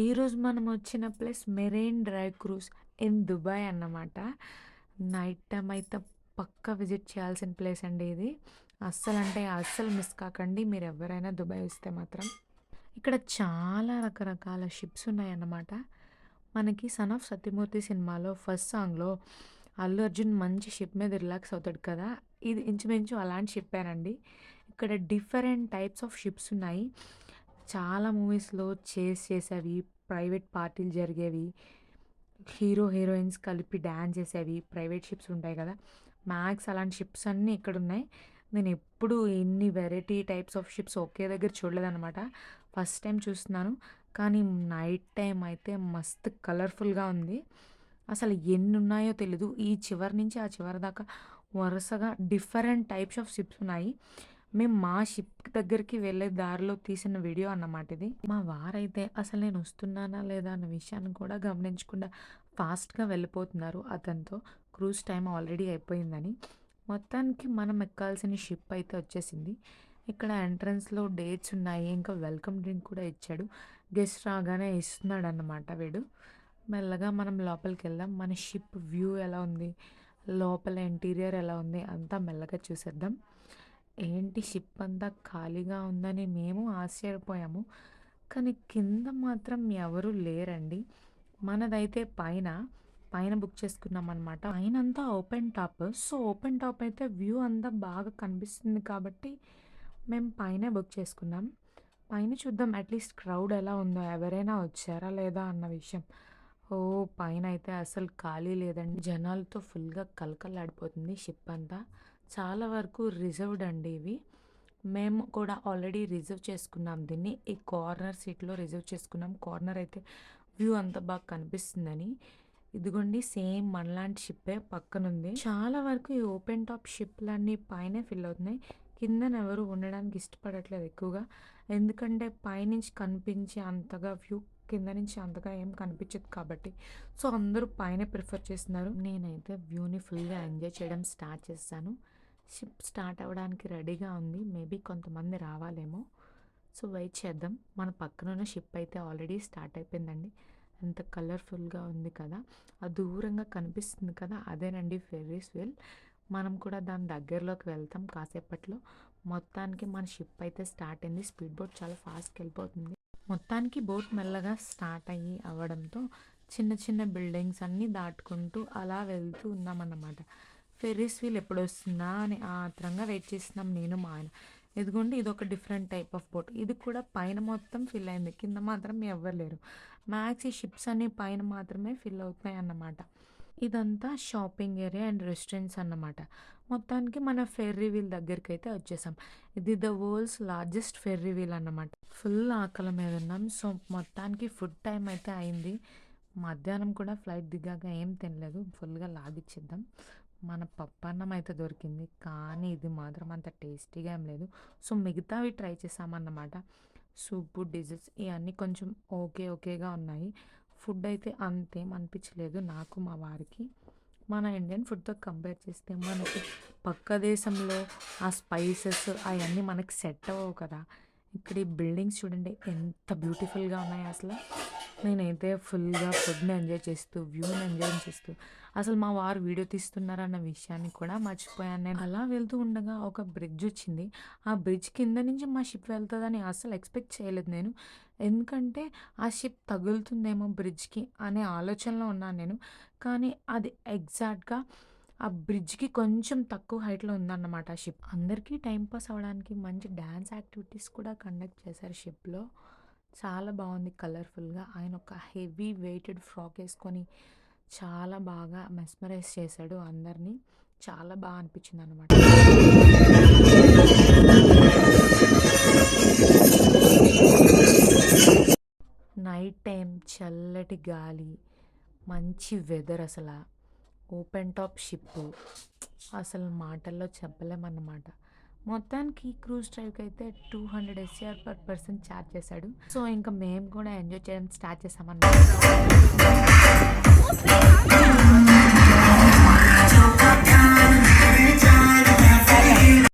ఈరోజు మనం వచ్చిన place marine dry cruise in Dubai అన్నమాట. నైట్ టైం అయితే పక్కా విజిట్ చేయాల్సిన ప్లేస్ అండి ఇది. అస్సలు అంటే అస్సలు మిస్ కాకండి. మీరు ఎవరైనా దుబాయ్ వస్తే మాత్రం. ఇక్కడ చాలా రకరకాల షిప్స్ ఉన్నాయన్నమాట. మనకి సన్ ఆఫ్ సత్యమూర్తి సినిమాలో ఫస్ట్ సాంగ్లో అల్లు అర్జున్ మంచి షిప్ మీద రిలాక్స్ అవుతాడు కదా. ఇది ఇంచుమించు అలాంటి షిప్పేనండి ఇక్కడ డిఫరెంట్ టైప్స్ ఆఫ్ షిప్స్ ఉన్నాయి. చాలా మూవీస్లో చేస్ చేసేవి ప్రైవేట్ పార్టీలు జరిగేవి హీరో హీరోయిన్స్ కలిపి డ్యాన్స్ చేసేవి ప్రైవేట్ షిప్స్ ఉంటాయి కదా. మ్యాక్స్ అలాంటి షిప్స్ అన్నీ ఇక్కడ ఉన్నాయి నేను ఎప్పుడు ఎన్ని వెరైటీ టైప్స్ ఆఫ్ షిప్స్ ఒకే దగ్గర చూడలేదన్నమాట. ఫస్ట్ టైం చూస్తున్నాను. కానీ నైట్ టైం అయితే మస్తు కలర్ఫుల్గా ఉంది. అసలు ఎన్ని ఉన్నాయో తెలీదు. ఈ చివరి నుంచి ఆ చివరి దాకా వరుసగా డిఫరెంట్ టైప్స్ ఆఫ్ షిప్స్ ఉన్నాయి. మేము మా షిప్ దగ్గరికి వెళ్ళే దారిలో తీసిన వీడియో అన్నమాట ఇది. మా వారైతే అసలు నేను వస్తున్నానా లేదా అన్న విషయాన్ని కూడా గమనించకుండా ఫాస్ట్గా వెళ్ళిపోతున్నారు అతనితో. క్రూజ్ టైం ఆల్రెడీ అయిపోయిందని. మొత్తానికి మనం ఎక్కాల్సిన షిప్ అయితే వచ్చేసింది. ఇక్కడ ఎంట్రన్స్లో డేట్స్ ఉన్నాయి. ఇంకా వెల్కమ్ డ్రింక్ కూడా ఇచ్చాడు. గెస్ట్ రాగానే ఇస్తున్నాడు అన్నమాట వీడు. మెల్లగా మనం లోపలికి వెళ్దాం. మన షిప్ వ్యూ ఎలా ఉంది? లోపల ఇంటీరియర్ ఎలా ఉంది? అంతా మెల్లగా చూసేద్దాం. ఏంటి షిప్ అంతా ఖాళీగా ఉందని మేము ఆశ్చర్యపోయాము. కానీ కింద మాత్రం ఎవరు లేరండి. మనదైతే పైన పైన బుక్ చేసుకున్నాం అనమాట పైన అంతా open top. So open top అయితే వ్యూ అంతా బాగా కనిపిస్తుంది కాబట్టి మేము పైన బుక్ చేసుకున్నాం. పైన చూద్దాం అట్లీస్ట్ క్రౌడ్ ఎలా ఉందో. ఎవరైనా వచ్చారా లేదా అన్న విషయం. ఓ పైన అయితే అసలు ఖాళీ లేదండి. జనాలతో ఫుల్గా కలకలాడిపోతుంది షిప్ అంతా. చాలా వరకు రిజర్వ్డ్ అండి ఇవి. మేము కూడా ఆల్రెడీ రిజర్వ్ చేసుకున్నాం దీన్ని. ఈ కార్నర్ సీట్లో రిజర్వ్ చేసుకున్నాం. కార్నర్ అయితే వ్యూ అంతా బాగా కనిపిస్తుందని. ఇదిగోండి సేమ్ మనలాంటి షిప్పే పక్కనుంది. చాలా వరకు ఈ ఓపెన్ టాప్ షిప్లన్నీ పైనే ఫిల్ అవుతున్నాయి. కిందన ఎవరు ఉండడానికి ఇష్టపడట్లేదు ఎక్కువగా. ఎందుకంటే పైనుంచి కనిపించే అంతగా వ్యూ కింద నుంచి అంతగా ఏం కనిపించదు కాబట్టి. సో అందరూ పైన ప్రిఫర్ చేస్తున్నారు. నేనైతే వ్యూని ఫుల్గా ఎంజాయ్ చేయడం స్టార్ట్ చేస్తాను. షిప్ స్టార్ట్ అవ్వడానికి రెడీగా ఉంది. మేబీ కొంతమంది రావాలేమో. సో వెయిట్ చేద్దాం. మన పక్కన ఉన్న షిప్ అయితే ఆల్రెడీ స్టార్ట్ అయిపోయిందండి. ఎంత కలర్ఫుల్గా ఉంది కదా. ఆ దూరంగా కనిపిస్తుంది కదా. అదేనండి ఫెర్రీస్ వీల్. మనం కూడా దాని దగ్గరలోకి వెళ్తాం కాసేపట్లో. మొత్తానికి మన షిప్ అయితే స్టార్ట్ అయింది. స్పీడ్ బోట్ చాలా ఫాస్ట్కి వెళ్ళిపోతుంది. మొత్తానికి బోట్ మెల్లగా స్టార్ట్ అయ్యి అవ్వడంతో చిన్న చిన్న బిల్డింగ్స్ అన్నీ దాటుకుంటూ అలా వెళ్తూ ఉన్నామన్నమాట. ఫెర్రీస్ వీల్ ఎప్పుడు వస్తుందా అని ఆత్రంగా వెయిట్ చేస్తున్నాం నేను మా ఆయన. ఇదిగోండి ఇది ఒక డిఫరెంట్ టైప్ ఆఫ్ బోట్. ఇది కూడా పైన మొత్తం ఫిల్ అయింది. కింద మాత్రం ఎవ్వరు లేరు. మ్యాక్స్ ఈ షిప్స్ అన్ని పైన మాత్రమే ఫిల్ అవుతున్నాయి అన్నమాట. ఇదంతా షాపింగ్ ఏరియా అండ్ రెస్టారెంట్స్ అన్నమాట. మొత్తానికి మన ఫెర్రీ వీల్ దగ్గరికి అయితే వచ్చేసాం. ఇది the world's largest ferris wheel అన్నమాట. ఫుల్ ఆకలి మీద ఉన్నాం. సో మొత్తానికి ఫుడ్ టైం అయితే అయింది. మధ్యాహ్నం కూడా ఫ్లైట్ దిగాక ఏం తినలేదు. ఫుల్గా లాగిచ్చేద్దాం మన పప్పన్నం అయితే దొరికింది. కానీ ఇది మాత్రం అంత టేస్టీగా ఏం లేదు. సో మిగతావి ట్రై చేసామన్నమాట. సూపు డిజెస్ ఇవన్నీ కొంచెం ఓకే ఓకేగా ఉన్నాయి. ఫుడ్ అయితే అంతేం అనిపించలేదు నాకు మా వారికి. మన ఇండియన్ ఫుడ్తో కంపేర్ చేస్తే మనకి పక్క దేశంలో ఆ స్పైసెస్ అవన్నీ మనకి సెట్ అవ్వవు కదా. ఇక్కడ ఈ బిల్డింగ్స్ చూడండి ఎంత బ్యూటిఫుల్గా ఉన్నాయి అసలు. నేనైతే ఫుల్గా ఫుడ్ని ఎంజాయ్ చేస్తూ వ్యూని ఎంజాయ్ చేస్తూ అసలు మా వారు వీడియో తీస్తున్నారన్న విషయాన్ని కూడా మర్చిపోయాను. నేను అలా వెళ్తూ ఉండగా ఒక బ్రిడ్జ్ వచ్చింది. ఆ బ్రిడ్జ్ కింద నుంచి మా షిప్ వెళ్తుందని అసలు ఎక్స్పెక్ట్ చేయలేదు నేను. ఎందుకంటే ఆ షిప్ తగులుతుందేమో బ్రిడ్జ్కి అనే ఆలోచనలో ఉన్నాను నేను. కానీ అది ఎగ్జాక్ట్గా ఆ బ్రిడ్జ్కి కొంచెం తక్కువ హైట్లో ఉందన్నమాట ఆ షిప్. అందరికీ టైంపాస్ అవ్వడానికి మంచి డ్యాన్స్ యాక్టివిటీస్ కూడా కండక్ట్ చేశారు షిప్లో. చాలా బాగుంది కలర్ఫుల్గా. ఆయన ఒక హెవీ వెయిటెడ్ ఫ్రాక్ వేసుకొని చాలా బాగా మెస్మరైజ్ చేశాడు అందరినీ. చాలా బాగా అనిపించింది అనమాట నైట్ టైం చల్లటి గాలి మంచి వెదర్ అసలు. ఓపెన్ టాప్ షిప్ అసలు మాటల్లో చెప్పలేమన్నమాట. మొత్తానికి క్రూజ్ డ్రైవ్కి అయితే two hundred S R per person చేశాడు. సో ఇంకా మేము కూడా ఎంజాయ్ చేయడం స్టార్ట్ చేసామన్నమాట.